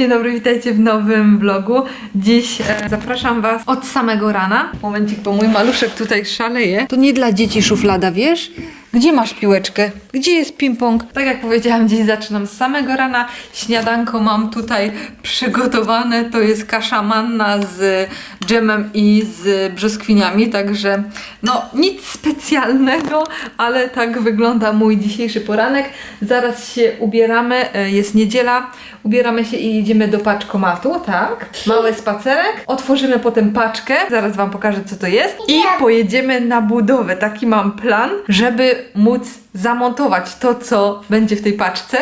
dzień dobry, witajcie w nowym vlogu. Dziś e, zapraszam Was od samego rana. Momencik, bo mój maluszek tutaj szaleje. To nie dla dzieci szuflada, wiesz? Gdzie masz piłeczkę? Gdzie jest ping-pong? Tak jak powiedziałam, dziś zaczynam z samego rana. Śniadanko mam tutaj przygotowane. To jest kasza manna z dżemem i z brzoskwiniami, także no nic specjalnego, ale tak wygląda mój dzisiejszy poranek. Zaraz się ubieramy, e, jest niedziela, ubieramy się i jedziemy do paczkomatu, tak? Mały spacerek, otworzymy potem paczkę, zaraz Wam pokażę co to jest i pojedziemy na budowę. Taki mam plan, żeby móc zamontować to, co będzie w tej paczce.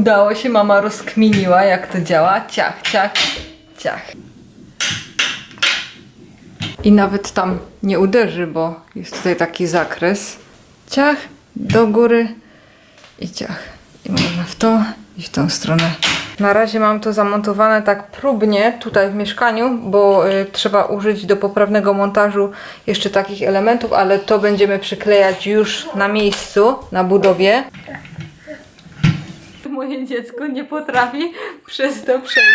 Udało się, mama rozkminiła jak to działa. Ciach, ciach, ciach. I nawet tam nie uderzy, bo jest tutaj taki zakres. Ciach, do góry i ciach. I można w tą i w tą stronę. Na razie mam to zamontowane tak próbnie tutaj w mieszkaniu, bo y, trzeba użyć do poprawnego montażu jeszcze takich elementów, ale to będziemy przyklejać już na miejscu, na budowie. Moje dziecko nie potrafi przez to przejść,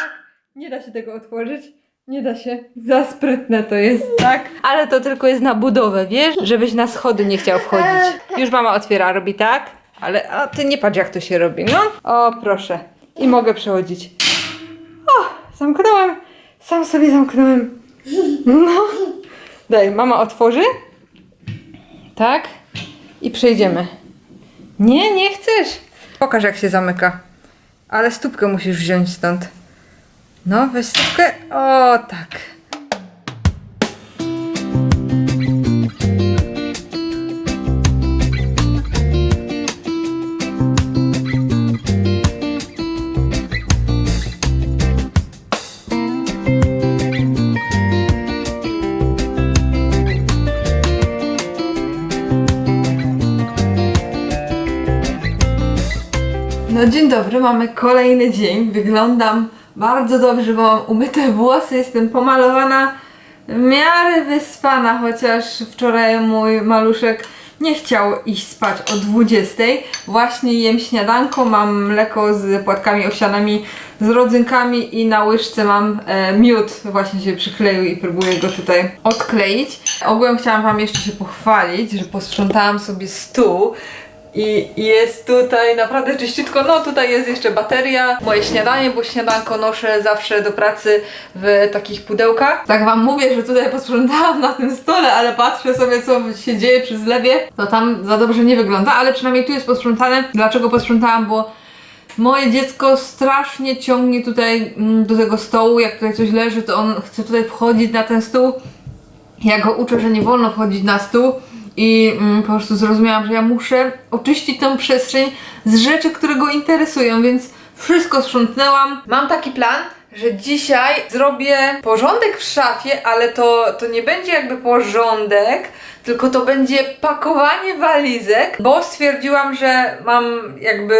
tak? Nie da się tego otworzyć. Nie da się. Za sprytne to jest, tak? Ale to tylko jest na budowę, wiesz? Żebyś na schody nie chciał wchodzić. Już mama otwiera, robi tak? Ale a ty nie patrz jak to się robi, no? O, proszę. I mogę przechodzić. O, zamknąłem. Sam sobie zamknąłem. No. Daj, mama otworzy. Tak? I przejdziemy. Nie, nie chcesz. Pokaż jak się zamyka. Ale stópkę musisz wziąć stąd. No, weź stópkę. O, tak. No dzień dobry, mamy kolejny dzień. Wyglądam bardzo dobrze, bo mam umyte włosy, jestem pomalowana, w miarę wyspana, chociaż wczoraj mój maluszek nie chciał iść spać o 20. Właśnie jem śniadanko, mam mleko z płatkami owsianymi, z rodzynkami i na łyżce mam e, miód. Właśnie się przykleił i próbuję go tutaj odkleić. Ogółem chciałam Wam jeszcze się pochwalić, że posprzątałam sobie stół. I jest tutaj naprawdę czyściutko. No tutaj jest jeszcze bateria, moje śniadanie, bo śniadanko noszę zawsze do pracy w takich pudełkach. Tak wam mówię, że tutaj posprzątałam na tym stole, ale patrzę sobie co się dzieje przy zlewie. To tam za dobrze nie wygląda, ale przynajmniej tu jest posprzątane. Dlaczego posprzątałam? Bo Moje dziecko strasznie ciągnie tutaj mm, do tego stołu, jak tutaj coś leży, to on chce tutaj wchodzić na ten stół. Ja go uczę, że nie wolno wchodzić na stół i mm, po prostu zrozumiałam, że ja muszę oczyścić tą przestrzeń z rzeczy, które go interesują, więc wszystko sprzątnęłam. Mam taki plan, że dzisiaj zrobię porządek w szafie, ale to, to nie będzie jakby porządek, tylko to będzie pakowanie walizek, bo stwierdziłam, że mam jakby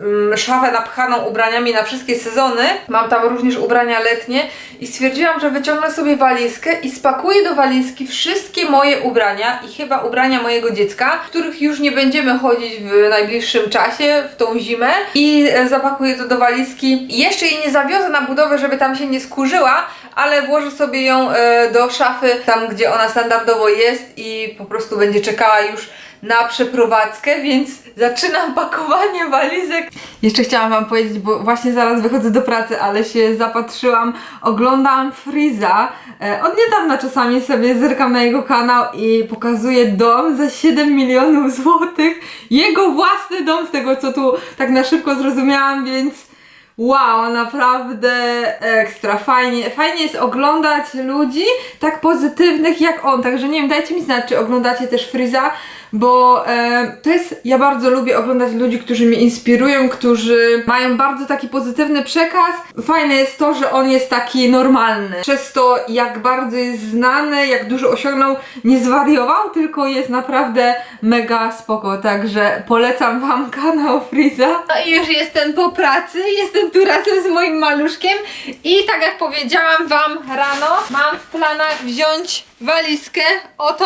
mm, szafę napchaną ubraniami na wszystkie sezony. Mam tam również ubrania letnie i stwierdziłam, że wyciągnę sobie walizkę i spakuję do walizki wszystkie moje ubrania i chyba ubrania mojego dziecka, w których już nie będziemy chodzić w najbliższym czasie, w tą zimę i e, zapakuję to do walizki. Jeszcze jej nie zawiozę na budowę, żeby tam się nie skurzyła, ale włożę sobie ją e, do szafy, tam gdzie ona standardowo jest i po prostu będzie czekała już na przeprowadzkę, więc zaczynam pakowanie walizek. Jeszcze chciałam Wam powiedzieć, bo właśnie zaraz wychodzę do pracy, ale się zapatrzyłam, oglądam Freeza. E, od niedawna czasami sobie zerkam na jego kanał i pokazuje dom za 7 milionów złotych. Jego własny dom, z tego co tu tak na szybko zrozumiałam, więc Wow, naprawdę ekstra, fajnie, fajnie jest oglądać ludzi tak pozytywnych jak on, także nie wiem, dajcie mi znać, czy oglądacie też Friza, bo e, to jest, ja bardzo lubię oglądać ludzi, którzy mnie inspirują, którzy mają bardzo taki pozytywny przekaz. Fajne jest to, że on jest taki normalny. Przez to, jak bardzo jest znany, jak dużo osiągnął, nie zwariował, tylko jest naprawdę mega spoko, także polecam wam kanał Friza. No i już jestem po pracy, jestem tu razem z moim maluszkiem i tak jak powiedziałam wam rano, mam w planach wziąć walizkę, o tą,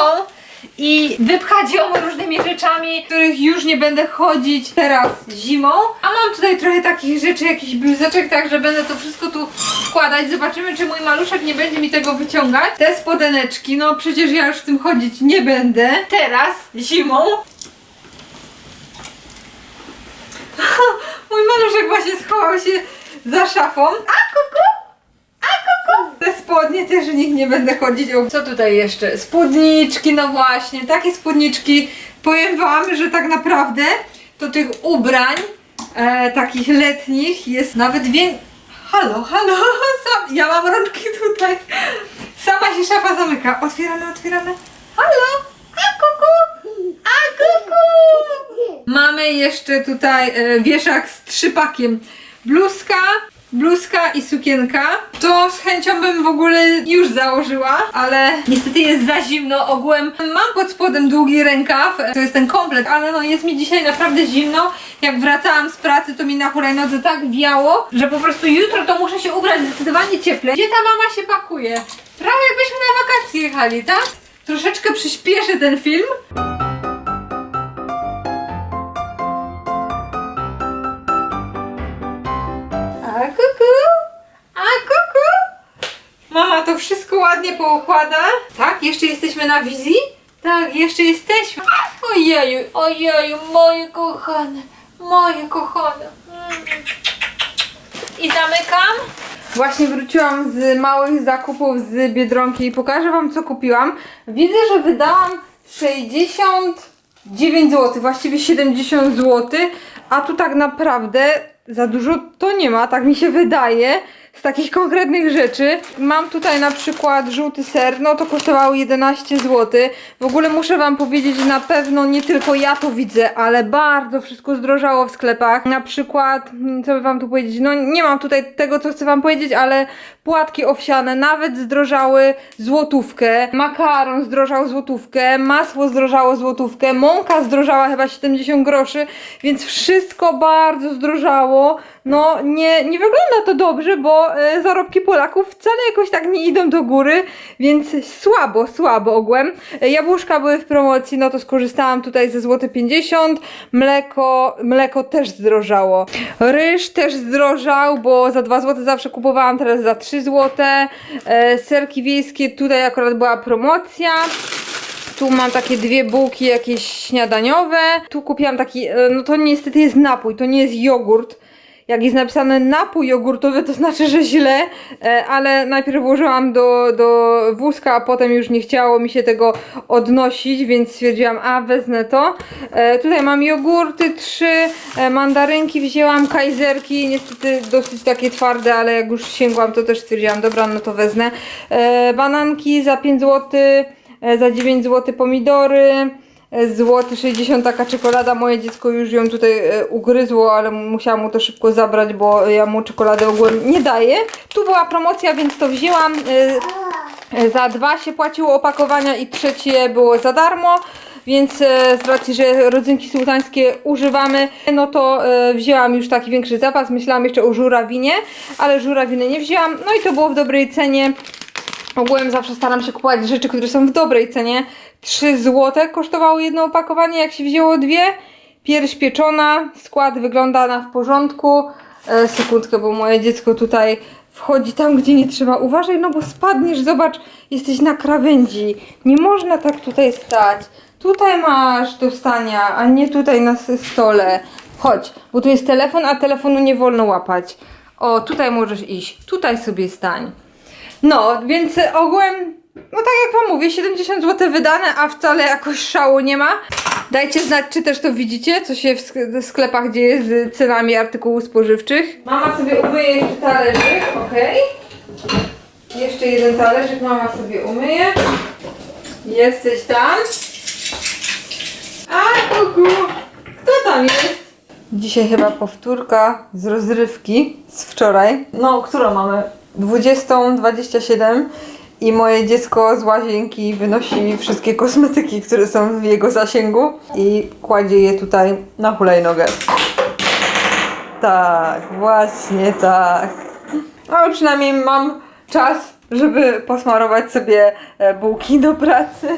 i wypchać ją różnymi rzeczami, których już nie będę chodzić teraz zimą. A mam tutaj trochę takich rzeczy, jakiś bluzeczek, także będę to wszystko tu wkładać. Zobaczymy, czy mój maluszek nie będzie mi tego wyciągać. Te spodeneczki, no przecież ja już w tym chodzić nie będę. Teraz, zimą. mój maluszek właśnie schował się za szafą. A kuku! Te spodnie też w nich nie będę chodzić. O, co tutaj jeszcze? Spódniczki, no właśnie, takie spódniczki. Powiem wam, że tak naprawdę to tych ubrań e, takich letnich jest nawet więcej. Halo, halo, sam, ja mam rączki tutaj. Sama się szafa zamyka. Otwieramy, otwieramy. Halo, a kuku, a kuku. Mamy jeszcze tutaj e, wieszak z trzypakiem. Bluzka, bluzka i sukienka. To z chęcią bym w ogóle już założyła, ale niestety jest za zimno. Ogółem mam pod spodem długi rękaw, to jest ten komplet, ale no jest mi dzisiaj naprawdę zimno. Jak wracałam z pracy, to mi na hulajnodze tak wiało, że po prostu jutro to muszę się ubrać zdecydowanie cieplej. Gdzie ta mama się pakuje? Prawie jakbyśmy na wakacje jechali, tak? Troszeczkę przyspieszę ten film. Wszystko ładnie poukłada. Tak, jeszcze jesteśmy na wizji? Tak, jeszcze jesteśmy. Ojeju, ojeju, moje kochane, moje kochane. I zamykam. Właśnie wróciłam z małych zakupów z Biedronki i pokażę Wam co kupiłam. Widzę, że wydałam 69 zł, właściwie 70 zł, a tu tak naprawdę za dużo to nie ma, tak mi się wydaje. Z takich konkretnych rzeczy. Mam tutaj na przykład żółty ser, no to kosztowało 11 zł. W ogóle muszę Wam powiedzieć, że na pewno nie tylko ja to widzę, ale bardzo wszystko zdrożało w sklepach. Na przykład, hmm, co by Wam tu powiedzieć, no nie mam tutaj tego, co chcę Wam powiedzieć, ale płatki owsiane nawet zdrożały złotówkę, makaron zdrożał złotówkę, masło zdrożało złotówkę, mąka zdrożała chyba 70 groszy, więc wszystko bardzo zdrożało. No nie, nie wygląda to dobrze, bo e, zarobki Polaków wcale jakoś tak nie idą do góry, więc słabo, słabo ogółem. E, jabłuszka były w promocji, no to skorzystałam tutaj ze złote 50, mleko, mleko też zdrożało. Ryż też zdrożał, bo za 2 zł zawsze kupowałam, teraz za 3 zł. E, serki wiejskie, tutaj akurat była promocja. Tu mam takie dwie bułki jakieś śniadaniowe. Tu kupiłam taki, no to niestety jest napój, to nie jest jogurt. Jak jest napisane napój jogurtowy, to znaczy, że źle, e, ale najpierw włożyłam do, do wózka, a potem już nie chciało mi się tego odnosić, więc stwierdziłam, a wezmę to. E, tutaj mam jogurty, trzy, e, mandarynki wzięłam, kajzerki, niestety dosyć takie twarde, ale jak już sięgłam, to też stwierdziłam, dobra, no to wezmę. Bananki za 5 zł, za 9 zł pomidory. Złoty 60 taka czekolada, moje dziecko już ją tutaj e, ugryzło, ale musiałam mu to szybko zabrać, bo ja mu czekolady ogólnie nie daję. Tu była promocja, więc to wzięłam. e, e, Za dwa się płaciło opakowania i trzecie było za darmo. Więc z racji, że rodzynki sułtańskie używamy, no to wzięłam już taki większy zapas. Myślałam jeszcze o żurawinie, ale żurawiny nie wzięłam. No i to było w dobrej cenie. Ogółem zawsze staram się kupować rzeczy, które są w dobrej cenie. 3 zł kosztowało jedno opakowanie, jak się wzięło dwie. Pierś pieczona, skład wygląda na w porządku. E, sekundkę, bo moje dziecko tutaj wchodzi tam, gdzie nie trzeba. Uważaj, no bo spadniesz, zobacz, jesteś na krawędzi. Nie można tak tutaj stać. Tutaj masz do stania, a nie tutaj na stole. Chodź, bo tu jest telefon, a telefonu nie wolno łapać. O, tutaj możesz iść. Tutaj sobie stań. No, więc ogółem, no tak jak wam mówię, 70 zł wydane, a wcale jakoś szału nie ma. Dajcie znać, czy też to widzicie, co się w sk- w sklepach dzieje z cenami artykułów spożywczych. Mama sobie umyje jeszcze talerzyk, ok? Jeszcze jeden talerzyk mama sobie umyje. Jesteś tam. Bogu! Kto tam jest? Dzisiaj chyba powtórka z rozrywki z wczoraj. No, którą mamy? 20.27 i moje dziecko z łazienki wynosi wszystkie kosmetyki, które są w jego zasięgu i kładzie je tutaj na hulajnogę. Tak, właśnie tak. Ale przynajmniej mam czas, żeby posmarować sobie e, bułki do pracy.